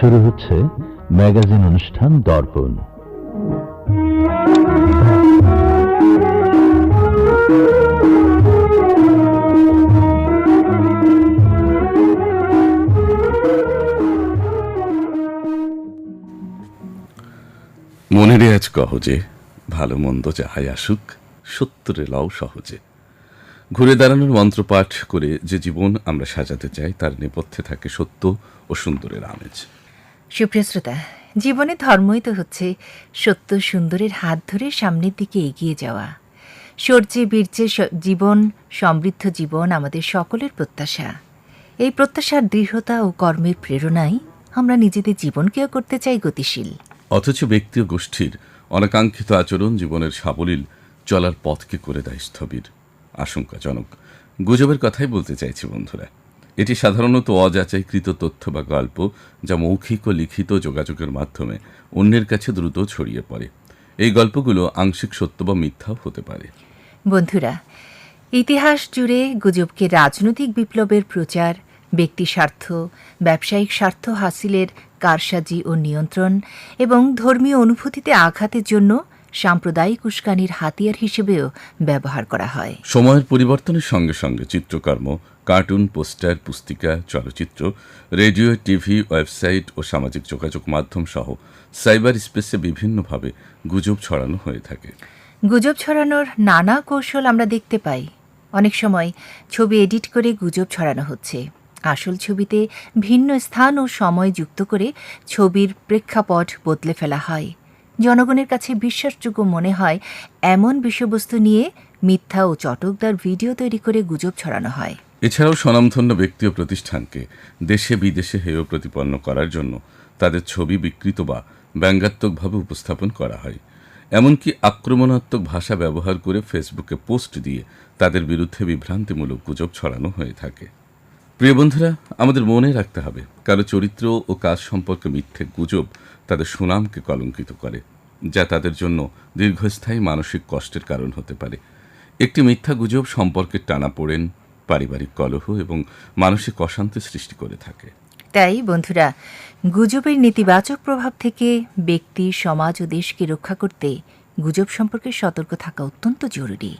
শুরু হচ্ছে ম্যাগাজিন অনুষ্ঠান দর্পণ। মনে রেয়াজ কহ যে, ভালো মন্দ যাহাই আসুক সত্তরে লও সহজে। ঘুরে দাঁড়ানোর মন্ত্রপাঠ করে যে জীবন আমরা সাজাতে চাই, তার নেপথ্যে থাকে সত্য ও সুন্দরের আমেজ। সুপ্রিয় শ্রোতা জীবনে ধর্মই তো হচ্ছে সত্য সুন্দরের হাত ধরে সামনের দিকে এগিয়ে যাওয়া। সূর্যে, বীর্যে জীবন, সমৃদ্ধ জীবন আমাদের সকলের প্রত্যাশা। এই প্রত্যাশার দৃঢ়তা ও কর্মের প্রেরণায় আমরা নিজেদের জীবনকেও করতে চাই গতিশীল। অথচ ব্যক্তি ও গোষ্ঠীর অনাকাঙ্ক্ষিত আচরণ জীবনের সাবলীল চলার পথকে করে দেয় স্থবির। আশঙ্কাজনক। গুজবের কথাই বলতে চাইছি বন্ধুরা। এটি সাধারণত অযাচাইকৃত তথ্য বা গল্প যা মৌখিক ও লিখিত যোগাযোগের মাধ্যমে অন্যের কাছে দ্রুত ছড়িয়ে পড়ে। এই গল্পগুলো আংশিক সত্য বা মিথ্যাও হতে পারে। বন্ধুরা ইতিহাস জুড়ে গুজবকে রাজনৈতিক বিপ্লবের প্রচার ব্যক্তি স্বার্থ ব্যবসায়িক স্বার্থ হাসিলের কারসাজি ও নিয়ন্ত্রণ এবং ধর্মীয় অনুভূতিতে আঘাতের জন্য সাম্প্রদায়িক উস্কানির হাতিয়ার হিসেবেও ব্যবহার করা হয়। সময়ের পরিবর্তনের সঙ্গে সঙ্গে চিত্রকর্ম কার্টুন, পোস্টার, পুস্তিকা, চলচ্চিত্র, রেডিও, টিভি, ওয়েবসাইট ও সামাজিক যোগাযোগ মাধ্যম সহ সাইবার স্পেসে বিভিন্নভাবে গুজব ছড়ানো হয়ে থাকে। গুজব ছড়ানোর নানা কৌশল আমরা দেখতে পাই। অনেক সময় ছবি এডিট করে গুজব ছড়ানো হচ্ছে। আসল ছবিতে ভিন্ন স্থান ও সময় যুক্ত করে ছবির প্রেক্ষাপট বদলে ফেলা হয়। জনগণের কাছে বিশ্বাসযোগ্য মনে হয়, এমন বিষয়বস্তু নিয়ে মিথ্যা ও চটকদার ভিডিও তৈরি করে গুজব ছড়ানো হয়। এছাড়াও স্বনামধন্য ব্যক্তি ও প্রতিষ্ঠানকে দেশে বিদেশে হেয় প্রতিপন্ন করার জন্য তাদের ছবি বিকৃত বা ব্যঙ্গাত্মকভাবে উপস্থাপন করা হয়। এমনকি আক্রমণাত্মক ভাষা ব্যবহার করে ফেসবুকে পোস্ট দিয়ে তাদের বিরুদ্ধে বিভ্রান্তিমূলক গুজব ছড়ানো হয়ে থাকে। প্রিয় বন্ধুরা, আমাদের মনে রাখতে হবে, কারও চরিত্র ও কাজ সম্পর্কে মিথ্যে গুজব তাদের সুনামকে কলঙ্কিত করে, যা তাদের জন্য দীর্ঘস্থায়ী মানসিক কষ্টের কারণ হতে পারে। একটি মিথ্যা গুজব সম্পর্কের টানাপোড়েন পারিবারিক কলহ এবং মানসিক অশান্তি সৃষ্টি করে থাকে। তাই বন্ধুরা গুজবের নেতিবাচক প্রভাব থেকে ব্যক্তি সমাজ ও দেশকে রক্ষা করতে গুজব সম্পর্কে সতর্ক থাকা অত্যন্ত জরুরি।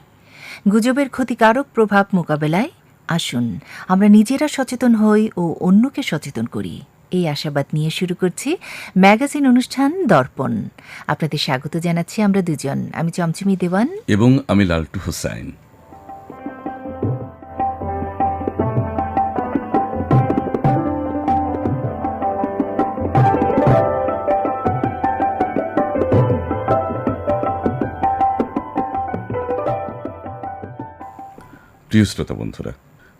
গুজবের ক্ষতিকারক প্রভাব মোকাবেলায় আসুন। আমরা নিজেরা সচেতন হই ও অন্যকে সচেতন করি। এই আশাবাদ নিয়ে শুরু করছি ম্যাগাজিন অনুষ্ঠান দর্পণ। আপনাদের স্বাগত জানাচ্ছি আমরা দুজন। আমি চমচমি দেওয়ান। এবং আমি লালটু হোসাইন। প্রিয় শ্রোতা বন্ধুরা,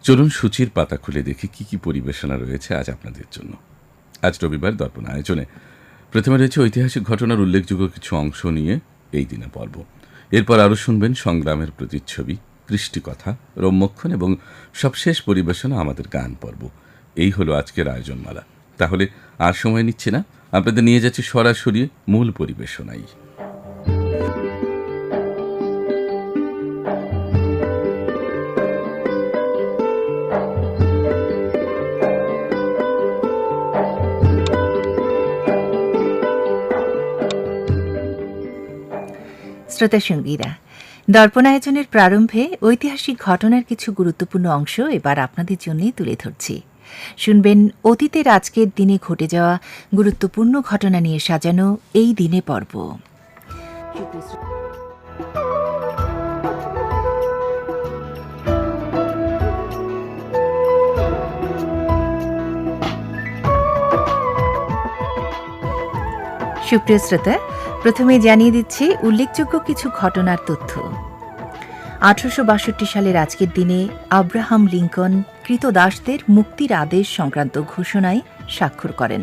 চলুন সূচির পাতা খুলে দেখি কি কি পরিবেশনা রয়েছে আজ আপনাদের জন্য। আজ রবিবার দর্পণ আয়োজনে প্রথমে রয়েছে ঐতিহাসিক ঘটনার উল্লেখযোগ্য কিছু অংশ নিয়ে এই দিনে পর্ব। এরপর আরও শুনবেন সংগ্রামের প্রতিচ্ছবি, কৃষ্টিকথা, রম্যক্ষণ এবং সবশেষ পরিবেশনা আমাদের গান পর্ব। এই হলো আজকের আয়োজনমালা। তাহলে আর সময় নিচ্ছে না, আপনাদের নিয়ে যাচ্ছি সরাসরি মূল পরিবেশনায়। শ্রোতা সঙ্গীরা দর্পণ আয়োজনের প্রারম্ভে ঐতিহাসিক ঘটনার কিছু গুরুত্বপূর্ণ অংশ এবার আপনাদের জন্যই তুলে ধরছি। শুনবেন অতীতের আজকের দিনে ঘটে যাওয়া গুরুত্বপূর্ণ ঘটনা নিয়ে সাজানো এই দিনে পর্ব। সুপ্রিয় শ্রোতা প্রথমে জানিয়ে দিচ্ছি উল্লেখযোগ্য কিছু ঘটনার তথ্য। আঠারোশো বাষট্টি সালের আজকের দিনে আব্রাহাম লিঙ্কন কৃতদাসদের মুক্তির আদেশ সংক্রান্ত ঘোষণায় স্বাক্ষর করেন।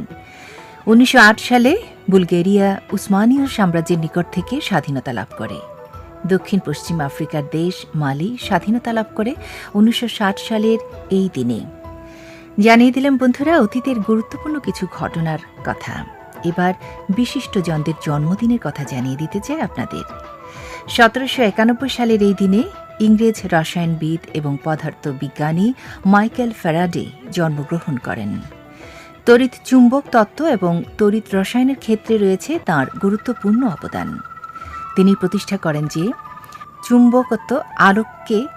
উনিশশো আট সালে বুলগেরিয়া উসমানীয় সাম্রাজ্যের নিকট থেকে স্বাধীনতা লাভ করে। দক্ষিণ পশ্চিম আফ্রিকার দেশ মালি স্বাধীনতা লাভ করে উনিশশো ষাট সালের এই দিনে। জানিয়ে দিলাম বন্ধুরা, অতীতের গুরুত্বপূর্ণ কিছু ঘটনার কথা। এবার বিশিষ্টজনদের জন্মদিনের কথা জানিয়ে দিতে চাই আপনাদের। সতেরোশো একানব্বই সালের এই দিনে ইংরেজ রসায়নবিদ এবং পদার্থ বিজ্ঞানী মাইকেল ফ্যারাডে জন্মগ্রহণ করেন। তড়িৎ চুম্বক তত্ত্ব এবং তড়িৎ রসায়নের ক্ষেত্রে রয়েছে তার গুরুত্বপূর্ণ অবদান। তিনি প্রতিষ্ঠা করেন যে চুম্বকত্ব আলোককে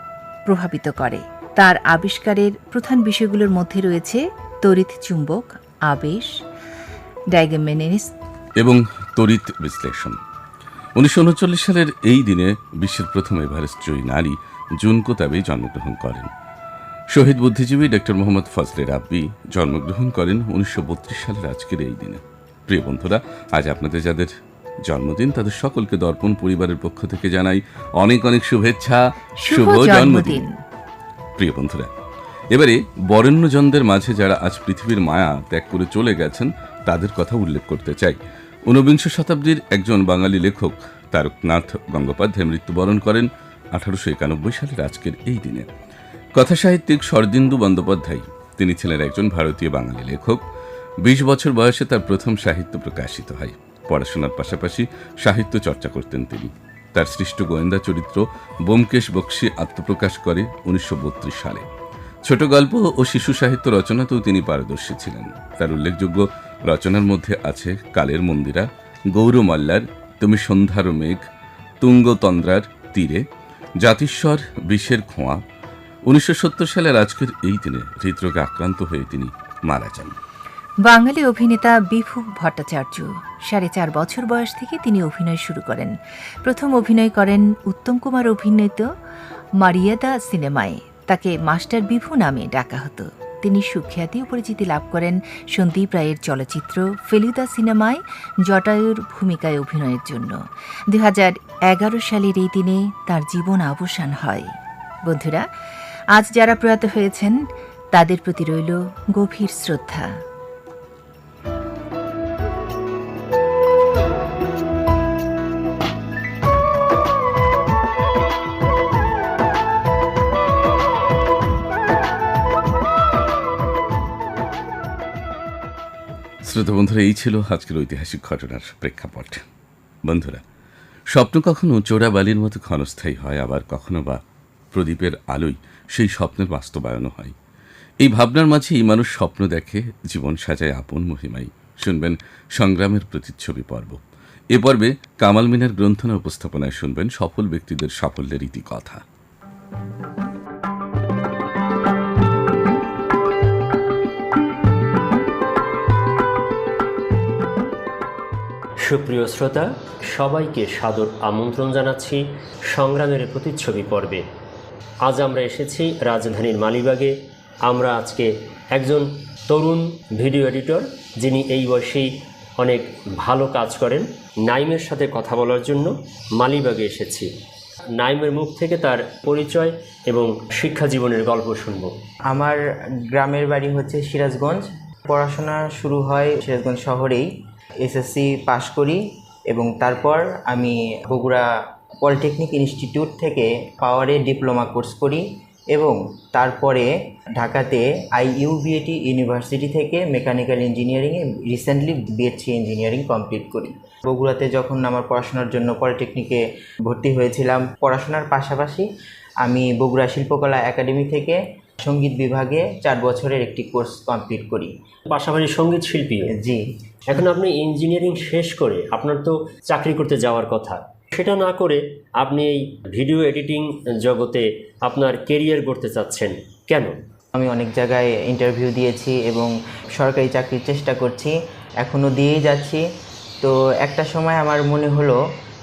প্রভাবিত করে। তার আবিষ্কারের প্রধান বিষয়গুলোর মধ্যে রয়েছে তড়িৎ চুম্বক, আবেশ ডায়গমেনিস এবং তড়িৎ বিশ্লেষণ। উনিশশো উনচল্লিশ সালের এই দিনে বিশ্বের প্রথম এভারেস্ট জয়ী নারী জুনকো তাবেই জন্মগ্রহণ করেন। শহীদ বুদ্ধিজীবী ডক্টর মোহাম্মদ ফজলে রাব্বি জন্মগ্রহণ করেন উনিশশো সালের আজকের এই দিনে। প্রিয় বন্ধুরা আজ আপনাদের যাদের জন্মদিন তাদের সকলকে দর্পণ পরিবারের পক্ষ থেকে জানাই অনেক অনেক শুভেচ্ছা শুভ জন্মদিন। প্রিয় বন্ধুরা এবারে বরেণ্যজনদের মাঝে যারা আজ পৃথিবীর মায়া ত্যাগ করে চলে গেছেন তাদের কথা উল্লেখ করতে চাই। ঊনবিংশ শতাব্দীর একজন বাঙালি লেখক তারকনাথ গঙ্গোপাধ্যায় মৃত্যুবরণ করেন আঠারোশো একানব্বই সালের আজকের এই দিনে। কথাসাহিত্যিক শরদিন্দু বন্দ্যোপাধ্যায়, তিনি ছিলেন একজন ভারতীয় বাঙালি লেখক। বিশ বছর বয়সে তার প্রথম সাহিত্য প্রকাশিত হয়। পড়াশোনার পাশাপাশি সাহিত্য চর্চা করতেন তিনি। তার সৃষ্ট গোয়েন্দা চরিত্র বোমকেশ বক্সি আত্মপ্রকাশ করে উনিশশো বত্রিশ সালে। ছোট গল্প ও শিশু সাহিত্য রচনাতেও তিনি পারদর্শী ছিলেন। তার উল্লেখযোগ্য রচনার মধ্যে আছে কালের মন্দিরা গৌর মাল্লার তুমি সন্ধ্যার মেঘ, তুঙ্গতন্দ্রার তীরে, জাতিস্বর বিষের খোঁয়া। উনিশশো সত্তর সালের আজকের এই দিনে হৃদরোগে আক্রান্ত হয়ে তিনি মারা যান। বাঙালি অভিনেতা বিভু ভট্টাচার্য, সাড়ে চার বছর বয়স থেকে তিনি অভিনয় শুরু করেন। প্রথম অভিনয় করেন উত্তম কুমার অভিনীত মারিয়াদা সিনেমায়। তাকে মাস্টার বিভু নামে ডাকা হতো। তিনি সুখ্যাতি ও পরিচিতি লাভ করেন সন্দীপ রায়ের চলচ্চিত্র ফেলুদা সিনেমায় জটায়ুর ভূমিকায় অভিনয়ের জন্য। দু এগারো সালের এই দিনে তার জীবন অবসান হয়। বন্ধুরা, আজ যারা প্রয়াত হয়েছেন, তাদের প্রতি রইল গভীর শ্রদ্ধা। শ্রোতা বন্ধুরা, এই ছিল আজকের ঐতিহাসিক ঘটনার প্রেক্ষাপট। বন্ধুরা, স্বপ্ন কখনো চোরা বালির মতো ক্ষণস্থায়ী হয়, আবার কখনো বা প্রদীপের আলোয় সেই স্বপ্নের বাস্তবায়নও হয়। এই ভাবনার মাঝেই মানুষ স্বপ্ন দেখে, জীবন সাজায় আপন মহিমাই শুনবেন সংগ্রামের প্রতিচ্ছবি পর্ব। এ পর্বে কামাল মিনার গ্রন্থনা উপস্থাপনায় শুনবেন সফল ব্যক্তিদের সাফল্যের ইতিকথা। সুপ্রিয় শ্রোতা, সবাইকে সাদর আমন্ত্রণ জানাচ্ছি সংগ্রামের প্রতিচ্ছবি পর্বে। আজ আমরা এসেছি রাজধানীর মালিবাগে। আমরা আজকে একজন তরুণ ভিডিও এডিটর, যিনি এই বয়সেই অনেক ভালো কাজ করেন। নাইমের সাথে কথা বলার জন্য মালিবাগে এসেছি। নাইমের মুখ থেকে তার পরিচয় এবং শিক্ষা জীবনের গল্প শুনব। আমার গ্রামের বাড়ি হচ্ছে সিরাজগঞ্জ। পড়াশোনা শুরু হয় সিরাজগঞ্জ শহরেই। এসএসসি পাশ করি এবং তারপর আমি বগুড়া পলিটেকনিক ইনস্টিটিউট থেকে পাওয়ারে ডিপ্লোমা কোর্স করি এবং তারপরে ঢাকাতে আইইউবিএটি ইউনিভার্সিটি থেকে মেকানিক্যাল ইঞ্জিনিয়ারিংয়ে রিসেন্টলি বিএসসি ইঞ্জিনিয়ারিং কমপ্লিট করি। বগুড়াতে যখন আমার পড়াশোনার জন্য পলিটেকনিকে ভর্তি হয়েছিলাম পড়াশোনার পাশাপাশি আমি বগুড়া শিল্পকলা একাডেমি থেকে সংগীত বিভাগে চার বছরের একটি কোর্স কমপ্লিট করি। পাশাপাশি সংগীত শিল্পী। জি। এখন আপনি ইঞ্জিনিয়ারিং শেষ করে আপনার তো চাকরি করতে যাওয়ার কথা, সেটা না করে আপনি এই ভিডিও এডিটিং জগতে আপনার কেরিয়ার গড়তে চাচ্ছেন কেন? আমি অনেক জায়গায় ইন্টারভিউ দিয়েছি এবং সরকারি চাকরির চেষ্টা করছি এখনও দিয়েই যাচ্ছি। তো একটা সময় আমার মনে হলো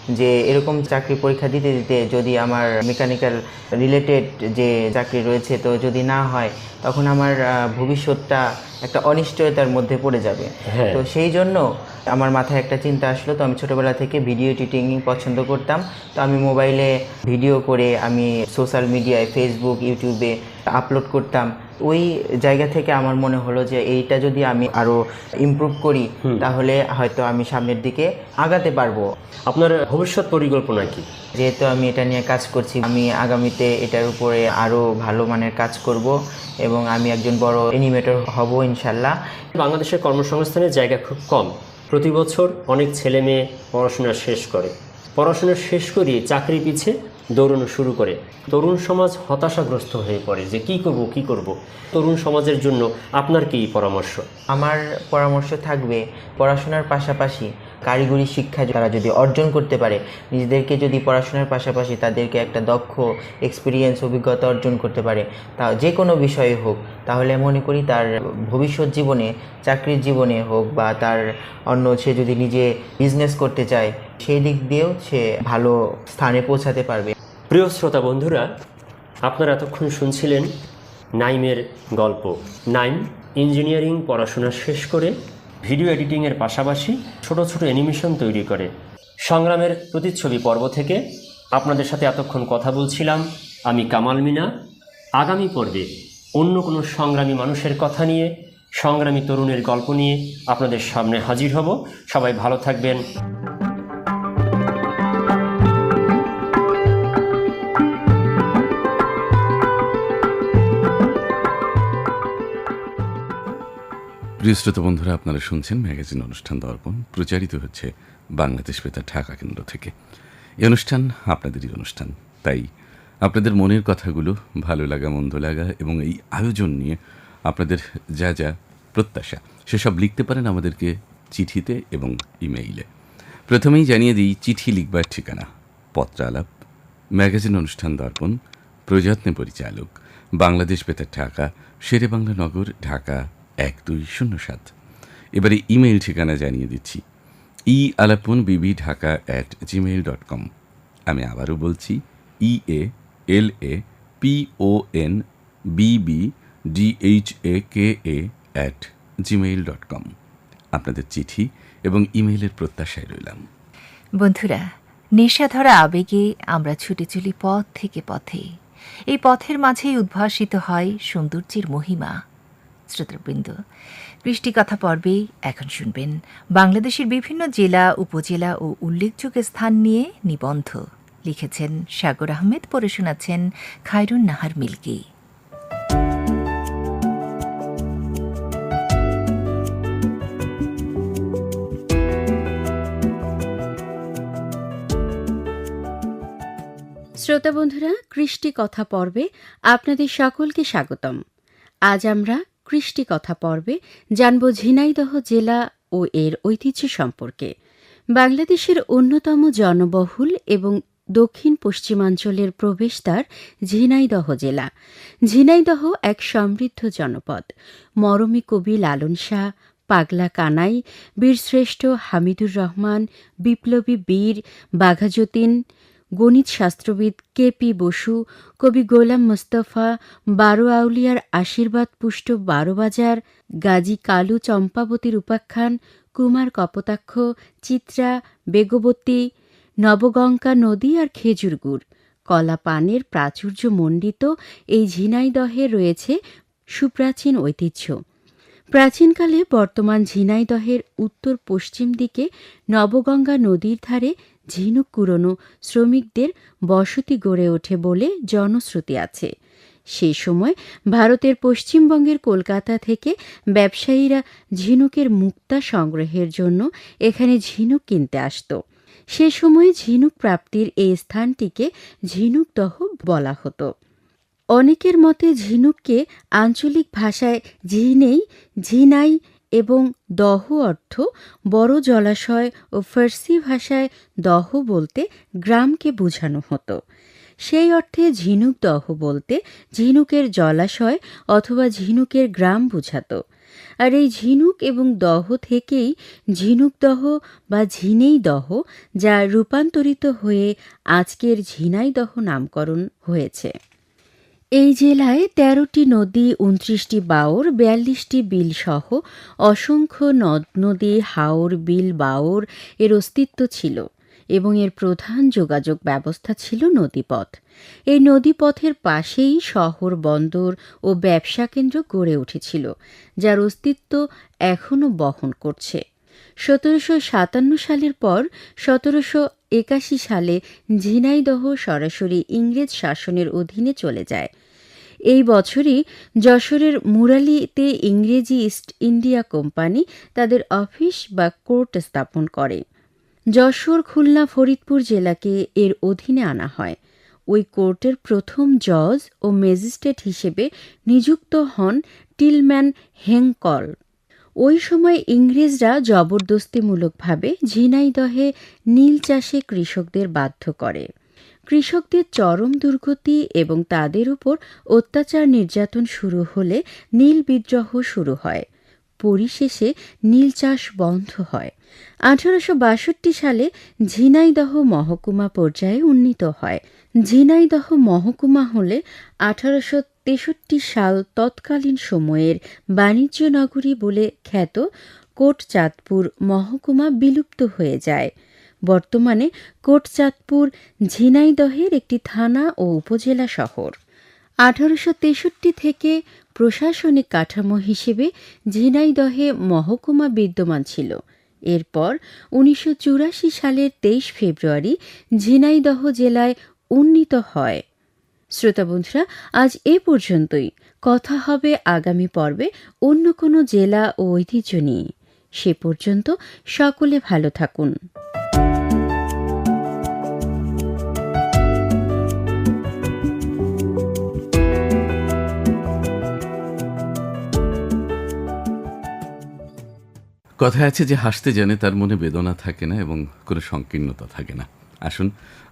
যে এরকম চাকরি পরীক্ষা দিতে দিতে যদি আমার মেকানিক্যাল রিলেটেড যে চাকরি রয়েছে তো যদি না হয় তখন আমার ভবিষ্যৎটা একটা অনিশ্চয়তার মধ্যে পড়ে যাবে। হ্যাঁ। তো সেই জন্য আমার মাথায় একটা চিন্তা আসলো তো আমি ছোটোবেলা থেকে ভিডিও এডিটিং পছন্দ করতাম। তো আমি মোবাইলে ভিডিও করে আমি সোশ্যাল মিডিয়ায় ফেসবুক ইউটিউবে আপলোড করতাম। ওই জায়গা থেকে আমার মনে হলো যে এইটা যদি আমি আরও ইমপ্রুভ করি তাহলে হয়তো আমি সামনের দিকে আগাতে পারব। আপনার ভবিষ্যৎ পরিকল্পনা কি? যেহেতু আমি এটা নিয়ে কাজ করছি আমি আগামীতে এটার উপরে আরও ভালো মানের কাজ করব এবং আমি একজন বড় অ্যানিমেটর হব ইনশাল্লাহ। বাংলাদেশের কর্মসংস্থানের জায়গা খুব কম। প্রতি বছর অনেক ছেলে মেয়ে পড়াশোনা শেষ করে। পড়াশোনা শেষ করিয়ে চাকরি পিছে দৌড়ানো শুরু করে। তরুণ সমাজ হতাশাগ্রস্ত হয়ে পড়ে যে কি করব কি করব? তরুণ সমাজের জন্য আপনার কি পরামর্শ? আমার পরামর্শ থাকবে পড়াশোনার পাশাপাশি কারিগরি শিক্ষা তারা যদি অর্জন করতে পারে, নিজেদেরকে যদি পড়াশোনার পাশাপাশি তাদেরকে একটা দক্ষ এক্সপিরিয়েন্স অভিজ্ঞতা অর্জন করতে পারে, তা যে কোনো বিষয়ে হোক, তাহলে মনে করি তার ভবিষ্যৎ জীবনে, চাকরির জীবনে হোক বা তার অন্য সে যদি নিজে বিজনেস করতে চায়, সেই দিক দিয়েও সে ভালো স্থানে পৌঁছাতে পারবে। প্রিয় শ্রোতা বন্ধুরা, আপনারা এতক্ষণ শুনছিলেন নাইমের গল্প। নাইম ইঞ্জিনিয়ারিং পড়াশোনা শেষ করে ভিডিও এডিটিংয়ের পাশাপাশি ছোট ছোট অ্যানিমেশন তৈরি করে। সংগ্রামের প্রতিচ্ছবি পর্ব থেকে আপনাদের সাথে এতক্ষণ কথা বলছিলাম আমি কামাল মিনা। আগামী পর্বে অন্য কোনো সংগ্রামী মানুষের কথা নিয়ে, সংগ্রামী তরুণের গল্প নিয়ে আপনাদের সামনে হাজির হব। সবাই ভালো থাকবেন। প্রিয় শ্রোতা বন্ধুরা, আপনারা শুনছেন ম্যাগাজিন অনুষ্ঠান দর্পণ, প্রচারিত হচ্ছে বাংলাদেশ বেতার ঢাকা কেন্দ্র থেকে। এই অনুষ্ঠান আপনাদেরই অনুষ্ঠান, তাই আপনাদের মনের কথাগুলো, ভালো লাগা, মন্দ লাগা এবং এই আয়োজন নিয়ে আপনাদের যা যা প্রত্যাশা, সেসব লিখতে পারেন আমাদেরকে চিঠিতে এবং ইমেইলে। প্রথমেই জানিয়ে দিই, চিঠি লিখবার ঠিকানা, পত্রালাপ, ম্যাগাজিন অনুষ্ঠান দর্পণ, প্রযত্নে পরিচালক, বাংলাদেশ বেতার ঢাকা শেরে বাংলা নগর, ঢাকা এক দুই শূন্য সাত। এবারে ইমেইল ঠিকানা জানিয়ে দিচ্ছি। E Alapan B B Dhaka at Gmail dot com আমি আবারও বলছি, E A L A P O N BB DH A K A at Gmail dot com আপনাদের চিঠি এবং ইমেইলের প্রত্যাশায় রইলাম। বন্ধুরা, নেশাধরা আবেগে আমরা ছুটে চলি পথ থেকে পথে। এই পথের মাঝেই উদ্ভাসিত হয় সৌন্দর্যের মহিমা। শ্রোতৃবৃন্দ কৃষ্টিকথা পর্বে এখন শুনবেন বাংলাদেশের বিভিন্ন জেলা, উপজেলা ও উল্লেখযোগ্য স্থান নিয়ে নিবন্ধ। লিখেছেন সাগর আহমেদ, পড়ে শোনাচ্ছেন খায়রুন নাহার মিল্কি। শ্রোতা বন্ধুরা কৃষ্টি কথা পর্বে আপনাদের সকলকে স্বাগতম। আজ আমরা কৃষ্টি কথা পর্বে জানব ঝিনাইদহ জেলা ও এর ঐতিহ্য সম্পর্কে। বাংলাদেশের অন্যতম জনবহুল এবং দক্ষিণ পশ্চিমাঞ্চলের প্রবেশদ্বার ঝিনাইদহ জেলা। ঝিনাইদহ এক সমৃদ্ধ জনপদ। মরমী কবি লালন শাহ, পাগলা কানাই, বীরশ্রেষ্ঠ হামিদুর রহমান, বিপ্লবী বীর বাঘাযতীন গণিত শাস্ত্রবিদ কে পি বসু, কবি গোলাম মোস্তফা, বারো আউলিয়ার আশীর্বাদ পুষ্ট বারোবাজার গাজী কালু চম্পাবতীর উপাখ্যান কুমার কপোতাক্ষ, চিত্রা, বেগবতী, নবগঙ্গা নদী আর খেজুর গুড়। কলা পানের প্রাচুর্য মণ্ডিত এই ঝিনাইদহে রয়েছে সুপ্রাচীন ঐতিহ্য। প্রাচীনকালে বর্তমান ঝিনাইদহের উত্তর পশ্চিম দিকে নবগঙ্গা নদীর ধারে ঝিনুক কুড়োনো শ্রমিকদের বসতি গড়ে ওঠে বলে জনশ্রুতি আছে। সেই সময় ভারতের পশ্চিমবঙ্গের কলকাতা থেকে ব্যবসায়ীরা ঝিনুকের মুক্তা সংগ্রহের জন্য এখানে ঝিনুক কিনতে আসত। সে সময় ঝিনুক প্রাপ্তির এই স্থানটিকে ঝিনুকদহ বলা হতো। অনেকের মতে ঝিনুককে আঞ্চলিক ভাষায় ঝিনেই, ঝিনাই এবং দহ অর্থ বড় জলাশয় ও ফার্সি ভাষায় দহ বলতে গ্রামকে বোঝানো হতো। সেই অর্থে ঝিনুক দহ বলতে ঝিনুকের জলাশয় অথবা ঝিনুকের গ্রাম বোঝাতো। আর এই ঝিনুক এবং দহ থেকেই ঝিনুক দহ বা ঝিনেই দহ, যা রূপান্তরিত হয়ে আজকের ঝিনাই দহ নামকরণ হয়েছে। এই জেলায় তেরোটি নদী, উনত্রিশটি বাওর বিয়াল্লিশটি বিল সহ অসংখ্য নদ, নদী, হাওর, বিল বাওর এর অস্তিত্ব ছিল এবং এর প্রধান যোগাযোগ ব্যবস্থা ছিল নদীপথ। এই নদীপথের পাশেই শহর, বন্দর ও ব্যবসা কেন্দ্র গড়ে উঠেছিল, যার অস্তিত্ব এখনও বহন করছে। সতেরোশো সাতান্ন সালের পর সতেরোশো একাশি সালে ঝিনাইদহ সরাসরি ইংরেজ শাসনের অধীনে চলে যায়। এই বছরই যশোরের মুরালিতে ইংরেজি ইস্ট ইন্ডিয়া কোম্পানি তাদের অফিস বা কোর্ট স্থাপন করে। যশোর, খুলনা, ফরিদপুর জেলাকে এর অধীনে আনা হয়। ওই কোর্টের প্রথম জজ ও ম্যাজিস্ট্রেট হিসেবে নিযুক্ত হন টিলম্যান হেংকল ওই সময় ইংরেজরা জবরদস্তিমূলকভাবে ঝিনাইদহে নীল চাষে কৃষকদের বাধ্য করে। কৃষকদের চরম দুর্গতি এবং তাদের উপর অত্যাচার নির্যাতন শুরু হলে নীল বিদ্রোহ শুরু হয়। পরিশেষে নীল চাষ বন্ধ হয়। আঠারোশো বাষট্টি সালে ঝিনাইদহ মহকুমা পর্যায়ে উন্নীত হয়। ঝিনাইদহ মহকুমা হলে আঠারোশো তেষট্টি সাল তৎকালীন সময়ের বাণিজ্য নগরী বলে খ্যাত কোটচাঁদপুর মহকুমা বিলুপ্ত হয়ে যায়। বর্তমানে কোটচাঁদপুর ঝিনাইদহের একটি থানা ও উপজেলা শহর। আঠারোশো তেষট্টি থেকে প্রশাসনিক কাঠামো হিসেবে ঝিনাইদহে মহকুমা বিদ্যমান ছিল। এরপর উনিশশো চুরাশি সালের তেইশ ফেব্রুয়ারি ঝিনাইদহ জেলায় উন্নীত হয়। শ্রোতা বন্ধুরা, আজ এ পর্যন্তই। কথা হবে আগামী পর্বে অন্য কোনো জেলা ও ঐতিহ্য নিয়ে। সে পর্যন্ত সকলে ভালো থাকুন। কথায় আছে যে হাসতে জানে তার মনে বেদনা থাকে না এবং কোনো সংকীর্ণতা থাকে না। আসুন,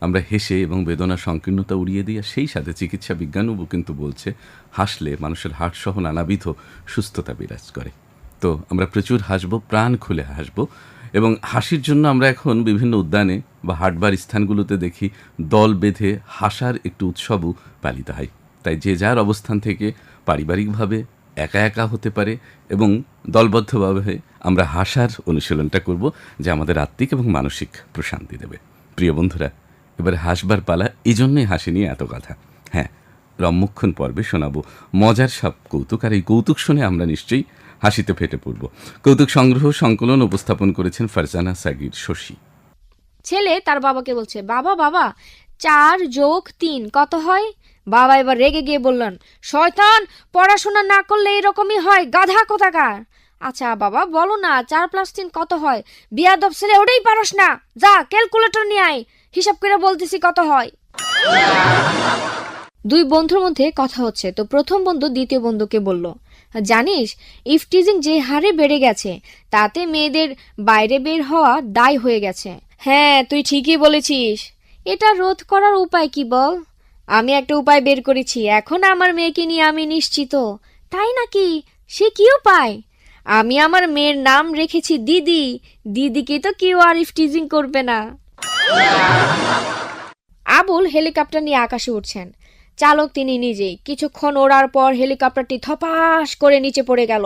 আমরা হেসে এবং বেদনা সংকীর্ণতা উড়িয়ে দিয়ে সেই সাথে চিকিৎসা বিজ্ঞানও কিন্তু বলছে, হাসলে মানুষের হার্টসহ নানাবিধ সুস্থতা বিরাজ করে। তো আমরা প্রচুর হাসবো, প্রাণ খুলে হাসবো এবং হাসির জন্য আমরা এখন বিভিন্ন উদ্যানে বা হাটবার স্থানগুলোতে দেখি দল বেঁধে হাসার একটু উৎসবও পালিত হয়। তাই যে যার অবস্থান থেকে পারিবারিকভাবে একা একা হতে পারে এবং দলবদ্ধভাবে আমরা হাসার অনুশীলনটা করব, যা আমাদের আত্মিক এবং মানসিক প্রশান্তি দেবে। প্রিয় বন্ধুরা, এবার হাসবার পালা এই জন্যই হাসি নিয়ে এত কথা। হ্যাঁ রম্যক্ষণ পর্বে শোনাবো। মজার সব কৌতুক আর এই কৌতুক শুনে আমরা নিশ্চয়ই হাসিতে ফেটে পড়ব। কৌতুক সংগ্রহ, সংকলন উপস্থাপন করেছেন ফারজানা সাগির শশী। ছেলে তার বাবাকে বলছে, বাবা বাবা, চার যোগ তিন, কত হয়? বাবা এবার রেগে গিয়ে বললেন, শয়তান, পড়াশোনা না করলে এরকমই হয়, গাধা কোথাকার? আচ্ছা বাবা, বলো না, চার প্লাস তিন কত হয়? বিয়াদব ছেলে, ওটাই পারস না। যা ক্যালকুলেটর নিয়ে আয়। হিসাব করে বলতেছি কত হয়। দুই বন্ধুর মধ্যে কথা হচ্ছে। তো প্রথম বন্ধু দ্বিতীয় বন্ধুকে বলল, জানিস, ইফটিজিং যে হারে বেড়ে গেছে, তাতে মেয়েদের বাইরে বের হওয়া দায় হয়ে গেছে। হ্যাঁ তুই ঠিকই বলেছিস। এটা রোধ করার উপায় কি বল? আমি একটা উপায় বের করেছি। এখন আমার মেয়েকে নিয়ে আমি নিশ্চিত। তাই নাকি? সে কি উপায়? আমি আমার মেয়ের নাম রেখেছি দিদি। দিদিকে তো কেউ আর ইফটিজিং করবে না। আবুল হেলিকপ্টার নিয়ে আকাশে উঠছেন। চালক তিনি নিজেই। কিছুক্ষণ ওড়ার পর হেলিকপ্টারটি থপাস করে নিচে পড়ে গেল।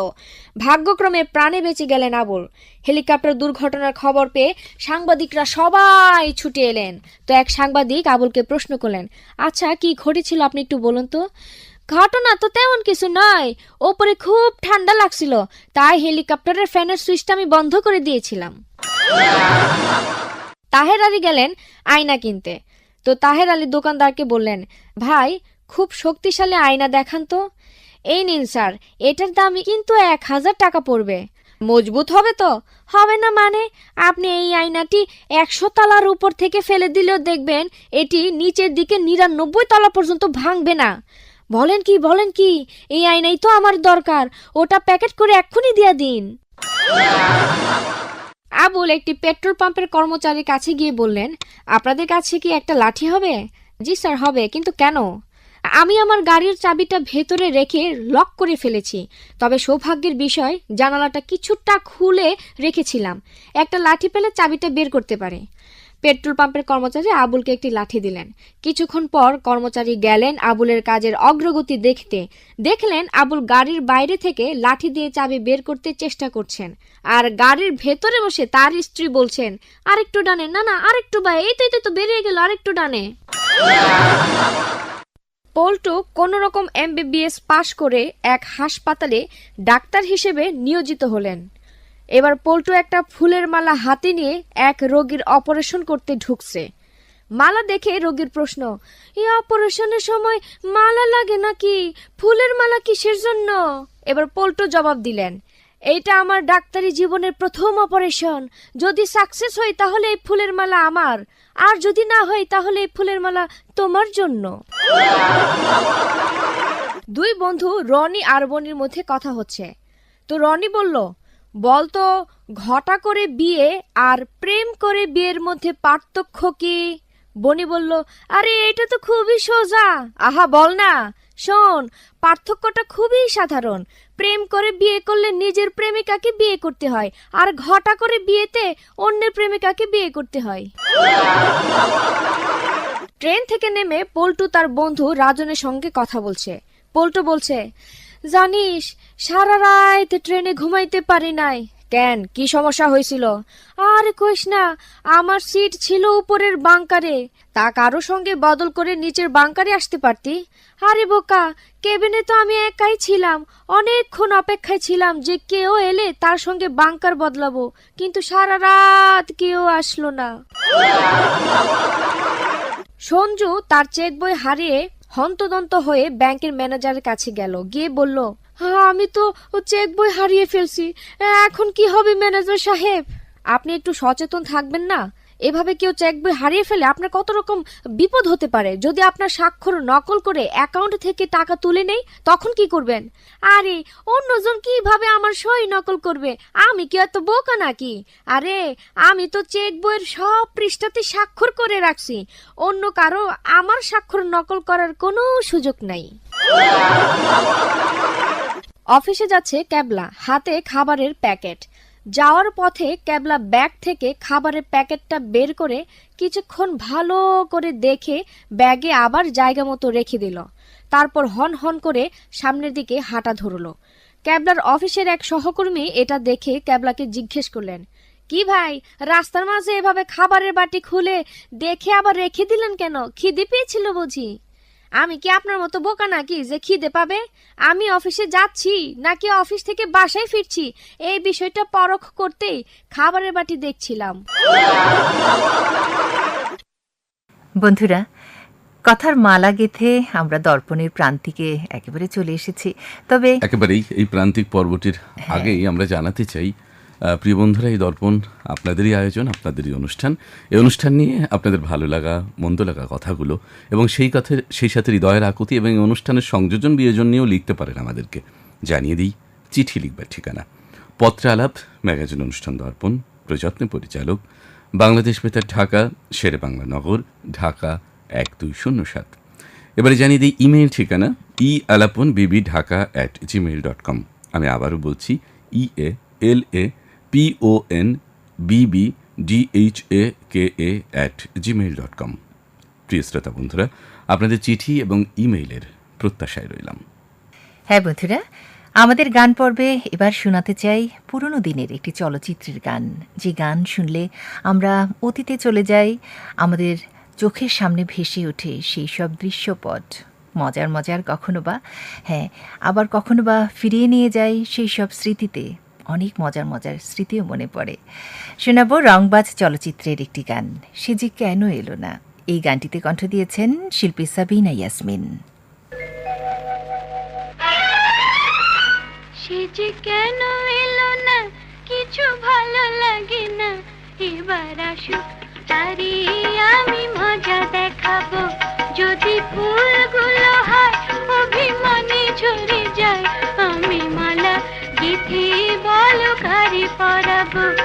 ভাগ্যক্রমে প্রাণে বেঁচে গেলেন আবুল। হেলিকপ্টার দুর্ঘটনার খবর পেয়ে সাংবাদিকরা সবাই ছুটে এলেন। তো এক সাংবাদিক আবুলকে প্রশ্ন করলেন আচ্ছা কি ঘটেছিল? আপনি একটু বলুন তো। ঘটনা তো তেমন কিছু নয়। ওপরে খুব ঠান্ডা লাগছিল, তাই হেলিকপ্টারের ফ্যানের সুইচটা আমি বন্ধ করে দিয়েছিলাম। তাহের আলী গেলেন আয়না কিনতে। তো তাহের আলী দোকানদারকে বললেন, ভাই, খুব শক্তিশালী আয়না দেখান তো। এই নিন স্যার, এটার দামই কিন্তু এক হাজার টাকা পড়বে। মজবুত হবে তো? হবে না মানে? আপনি এই আয়নাটি একশো তলার উপর থেকে ফেলে দিলেও দেখবেন এটি নিচের দিকে নিরানব্বই তলা পর্যন্ত ভাঙবে না। বলেন কি বলেন কি, এই আয়নাই তো আমার দরকার। ওটা প্যাকেট করে এক্ষুনি দিয়া দিন। আবুল একটি পেট্রোল পাম্পের কর্মচারীর কাছে গিয়ে বললেন, আপনাদের কাছে কি একটা লাঠি হবে? জি স্যার, হবে, কিন্তু কেন? আমি আমার গাড়ির চাবিটা ভেতরে রেখে লক করে ফেলেছি, তবে সৌভাগ্যের বিষয়, জানালাটা কিছুটা খুলে রেখেছিলাম। একটা লাঠি পেলে চাবিটা বের করতে পারে। পেট্রোল পাম্পের কর্মচারী আবুলকে একটি লাঠি দিলেন। কিছুক্ষণ পর কর্মচারী গেলেন আবুলের কাজের অগ্রগতি দেখতে। দেখলেন আবুল গাড়ির বাইরে থেকে লাঠি দিয়ে চাবি বের করতে চেষ্টা করছেন। আর গাড়ির ভেতরে বসে তার স্ত্রী বলছেন, আরেকটু ডানে, না না, আরেকটু বা এই তো তো বেরিয়ে গেল, আরেকটু ডানে। পল্টু কোনো রকম এমবিবিএস পাশ করে এক হাসপাতালে ডাক্তার হিসেবে নিয়োজিত হলেন। এবার পল্টু একটা ফুলের মালা হাতে নিয়ে এক রোগীর অপারেশন করতে ঢুকছে। মালা দেখে রোগীর প্রশ্ন, এই অপারেশনের সময় মালা লাগে নাকি? ফুলের মালা কিসের জন্য? এবার পল্টু জবাব দিলেন, এইটা আমার ডাক্তারি জীবনের প্রথম অপারেশন। যদি সাকসেস হই তাহলে এই ফুলের মালা আমার, আর যদি না হয় তাহলে এই ফুলের মালা তোমার জন্য। দুই বন্ধু রনি আর বনির মধ্যে কথা হচ্ছে। তো রনি বলল বলতো ঘটা করে বিয়ে আর প্রেম করে বিয়ের মধ্যে পার্থক্য কি? বনি বলল, আরে, এটা তো খুবই সোজা। আহা, বল না। শোন, পার্থক্যটা খুবই সাধারণ। প্রেম করে বিয়ে করলে নিজের প্রেমিকাকে বিয়ে করতে হয় আর ঘটা করে বিয়েতে অন্যের প্রেমিকাকে বিয়ে করতে হয়। ট্রেন থেকে নেমে পল্টু তার বন্ধু রাজনের সঙ্গে কথা বলছে। পল্টু বলছে, জানিস সারা রাত ট্রেনে ঘুমাইতে পারি নাই। কেন কি সমস্যা হয়েছিল? আর কইস না আমার সিট ছিল উপরের বাংকারে। তা কারও সঙ্গে বদল করে নিচের বাংকারে আসতে পারতি? আরে বোকা কেবিনে তো আমি একাই ছিলাম। অনেকক্ষণ অপেক্ষায় ছিলাম যে কেউ এলে তার সঙ্গে বাংকার বদলাবো। কিন্তু সারা রাত কেউ আসলো না। সঞ্জু তার চেক বই হারিয়ে হন্তদন্ত হয়ে ব্যাংকের ম্যানেজারের কাছে গেল। গিয়ে বলল "হ্যাঁ, আমি তো চেক বই হারিয়ে ফেলছি। এখন কি হবে, ম্যানেজার সাহেব? আপনি একটু সচেতন থাকবেন না? এভাবে কেউ চেক বই হারিয়ে ফেলে আপনার কত রকম বিপদ হতে পারে? যদি আপনার স্বাক্ষর নকল করে অ্যাকাউন্ট থেকে টাকা তুলে নেই, তখন কি করবেন? আরে, অন্যজন কীভাবে আমার সই নকল করবে? আমি কি এত বোকা নাকি? আরে, আমি তো চেক বইয়ের সব পৃষ্ঠাতে স্বাক্ষর করে রাখছি। অন্য কারও আমার স্বাক্ষর নকল করার কোনো সুযোগ নাই। অফিসে যাচ্ছে ক্যাবলা, হাতে খাবারের প্যাকেট। যাওয়ার পথে ক্যাবলা ব্যাগ থেকে খাবারের প্যাকেটটা বের করে কিছুক্ষণ ভালো করে দেখে ব্যাগে আবার জায়গা মতো রেখে দিল। তারপর হন হন করে সামনের দিকে হাঁটা ধরল। ক্যাবলার অফিসের এক সহকর্মী এটা দেখে ক্যাবলাকে জিজ্ঞেস করলেন, কি ভাই, রাস্তার মাঝে এভাবে খাবারের বাটি খুলে দেখে আবার রেখে দিলেন কেন? খিদে পেয়েছিল বুঝি? আমি কি আপনার মতো বোকা নাকি যে খিদে পাবে? আমি অফিসে যাচ্ছি নাকি অফিস থেকে বাসায় ফিরছি? এই বিষয়টা পরখ করতেই খাবারের বাটি দেখছিলাম। বন্ধুরা কথার মালা গেথে আমরা দর্পণের প্রান্তিকে একেবারে চলে এসেছি। তবে একেবারেই এই প্রান্তিক পর্বটির আগেই আমরা জানাতে চাই প্রিয় বন্ধুরা, এই দর্পণ আপনাদেরই আয়োজন, আপনাদেরই অনুষ্ঠান। এই অনুষ্ঠান নিয়ে আপনাদের ভালো লাগা, মন্দ লাগা কথাগুলো এবং সেই কথার, সেই সাথে হৃদয়ের আকুতি এবং অনুষ্ঠানের সংযোজন বিয়োজন নিয়েও লিখতে পারেন আমাদেরকে। জানিয়ে দিই, চিঠি লিখবার ঠিকানা। পত্র আলাপ ম্যাগাজিন অনুষ্ঠান দর্পণ, প্রযত্নে পরিচালক, বাংলাদেশ বেতার ঢাকা, শেরে বাংলা নগর, ঢাকা এক দুই শূন্য সাত। এবারে জানিয়ে দিই, ইমেইল ঠিকানা, E Alapon BB Dhaka at Gmail dot com আমি আবারও বলছি, E A L A P O N BB A K A at Gmail dot com প্রিয় শ্রোতা বন্ধুরা, আপনাদের চিঠি এবং ইমেইলের প্রত্যাশায় রইলাম। হ্যাঁ বন্ধুরা, আমাদের গান পর্বে এবার শোনাতে চাই পুরনো দিনের একটি চলচ্চিত্রের গান। যে গান শুনলে আমরা অতীতে চলে যাই, আমাদের চোখের সামনে ভেসে ওঠে সেই সব দৃশ্যপট। মজার মজার কখনো বা হ্যাঁ আবার কখনো বা ফিরিয়ে নিয়ে যায় সেই সব স্মৃতিতে। অনেক মজার মজার স্মৃতিও মনে পড়ে। শোনাবো রংবাজ চলচ্চিত্রের একটি গান। সে যে কেন এলো না? এই গানটিতে কণ্ঠ দিয়েছেন শিল্পী সাবিনা ইয়াসমিন। সে কেন এলো না? কিছু ভালো লাগে না। এবার আসুক, তারই আমি মজা দেখাবো। যদি ফুলগুলো হয়, অভিমানে ঝরে যায়। আমি মালা গিথি কারি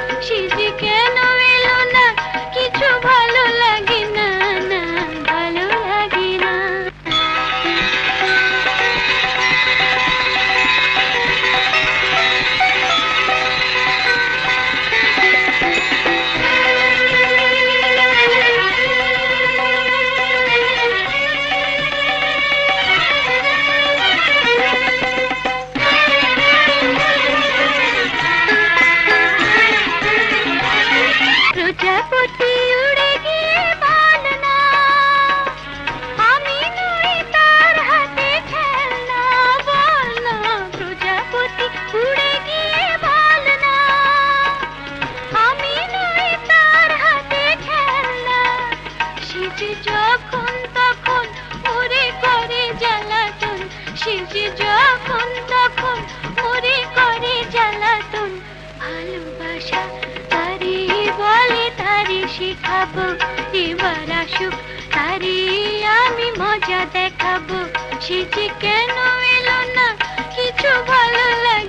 এসেছে যখন তখন মরে করে জ্বালাতন। ভালোবাসা তারে বলে তারি শিখাবো। এবার আসুক, তারে আমি মজা দেখাবো। সে কেন এলো না, কিছু ভালো লাগে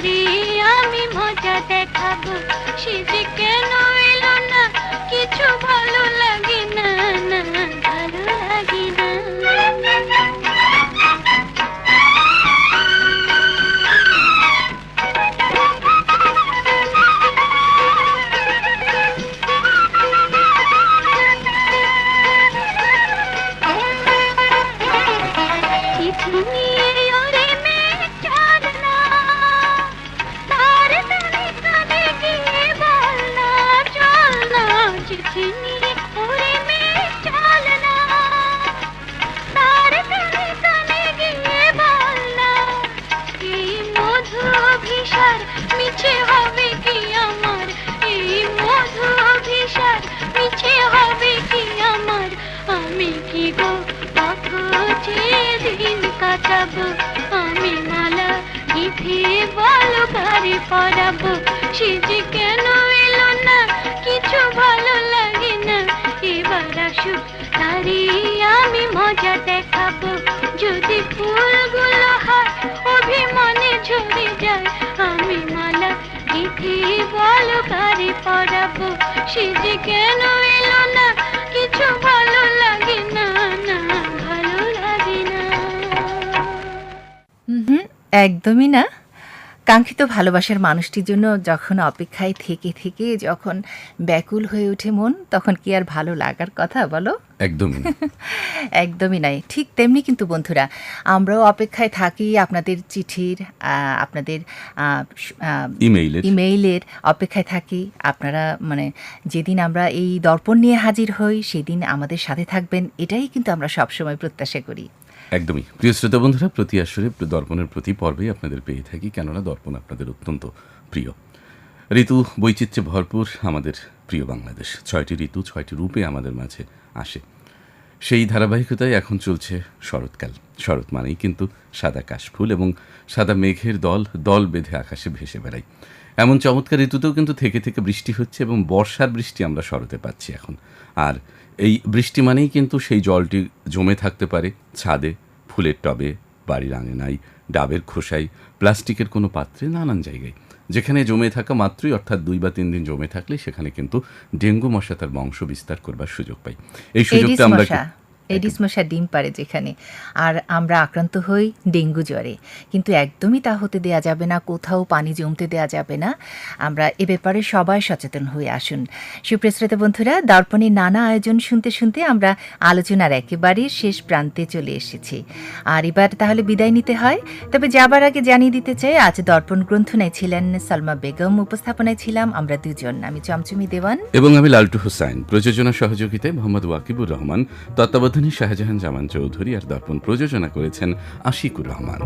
তারে আমি মালা গিথে বলো কারে পরাবো সে পরাবো সে যে কেন এলো না? কিছু ভালো লাগে না না, ভালো লাগে না। হুম, একদমই না। কাঙ্ক্ষিত ভালোবাসার মানুষটির জন্য যখন অপেক্ষায় থেকে থেকে যখন ব্যাকুল হয়ে ওঠে মন তখন কি আর ভালো লাগার কথা বলো? একদমই একদমই নাই। ঠিক তেমনি কিন্তু বন্ধুরা আমরাও অপেক্ষায় থাকি আপনাদের চিঠির আপনাদের ইমেইলের ইমেইলের অপেক্ষায় থাকি। আপনারা মানে যেদিন আমরা এই দর্পণ নিয়ে হাজির হই সেদিন আমাদের সাথে থাকবেন। এটাই কিন্তু আমরা সবসময় প্রত্যাশা করি। একদমই। প্রিয় শ্রোতা বন্ধুরা, প্রতি আসরে দর্পণের প্রতি পর্বে আপনাদের পেয়ে থাকি, কেননা দর্পণ আপনাদের অত্যন্ত প্রিয়। ঋতু বৈচিত্র্যে ভরপুর আমাদের প্রিয় বাংলাদেশ। ছয়টি ঋতু, ছয়টি রূপে আমাদের মাঝে আসে। সেই ধারাবাহিকতায় এখন চলছে শরৎকাল। শরৎ মানেই কিন্তু সাদা কাশফুল এবং সাদা মেঘের দল দল বেঁধে আকাশে ভেসে বেড়ায়। এমন চমৎকার ঋতুতেও কিন্তু থেকে থেকে বৃষ্টি হচ্ছে এবং বর্ষার বৃষ্টি আমরা শরতে পাচ্ছি এখন। আর এই বৃষ্টি মানেই কিন্তু সেই জলটি জমে থাকতে পারে ছাদে ফুলের টবে বাড়ির আঙিনায় ডাবের খোসাই প্লাস্টিকের কোনো পাত্রে নানান জায়গায়। যেখানে জমে থাকা মাত্রই অর্থাৎ দুই বা তিন দিন জমে থাকলে সেখানে কিন্তু ডেঙ্গু মশা তার বংশ বিস্তার করবার সুযোগ পাই এই সুযোগটা আমরা এডিস মশা ডিম পারে যেখানে। আর আমরা আক্রান্ত হই ডেঙ্গু জ্বরে। কিন্তু একদমই তা হতে দেয়া যাবে না কোথাও পানি জমতে দেয়া যাবে না। আমরা এ ব্যাপারে সবাই সচেতন হয়ে আসুন। সুপ্রশ্রোতা বন্ধুরা দর্পণের নানা আয়োজন শুনতে শুনতে আমরা আলোচনার একেবারে শেষ প্রান্তে চলে এসেছি। আর এবার তাহলে বিদায় নিতে হয়। তবে যাবার আগে জানিয়ে দিতে চাই আজ দর্পণ গ্রন্থনায় ছিলেন সালমা বেগম উপস্থাপনায় ছিলাম আমরা দুজন। আমি চমচমি দেওয়ান। এবং আমি লালটু হোসাইন। প্রযোজনা সহযোগিতায় মোহাম্মদ ওয়াকিবুর রহমান। তত্ত্বাবধানে শাহজাহান জামান চৌধুরী আর দর্পণ প্রযোজনা করেছেন আশিকুর রহমান।